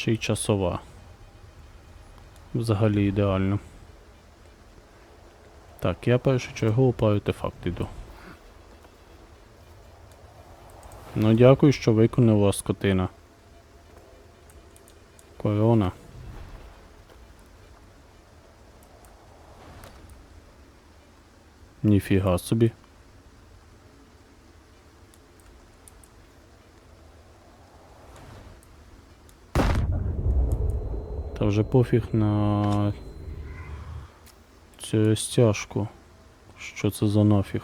Ще й часова. Взагалі ідеально. Так, я першу чергу по артефакт іду. Ну дякую, що виконала скотина. Корона. Ніфіга собі. Та вже пофіг на цю стяжку. Що це за нафіг?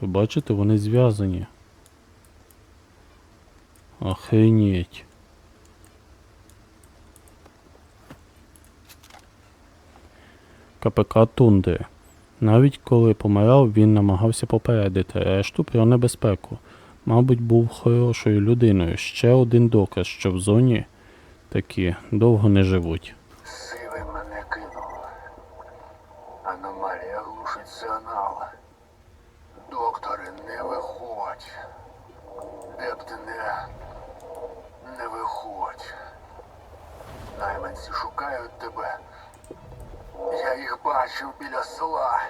Ви бачите, вони зв'язані. Охренеть. КПК Тунди. Навіть коли помирав, він намагався попередити решту про небезпеку. Мабуть, був хорошою людиною. Ще один доказ, що в зоні такі довго не живуть. Сивий мене кинув. Аномалія глушить сигнал. Докторе, не виходь. Де. Не виходь. Найманці шукають тебе. Я їх бачив біля села.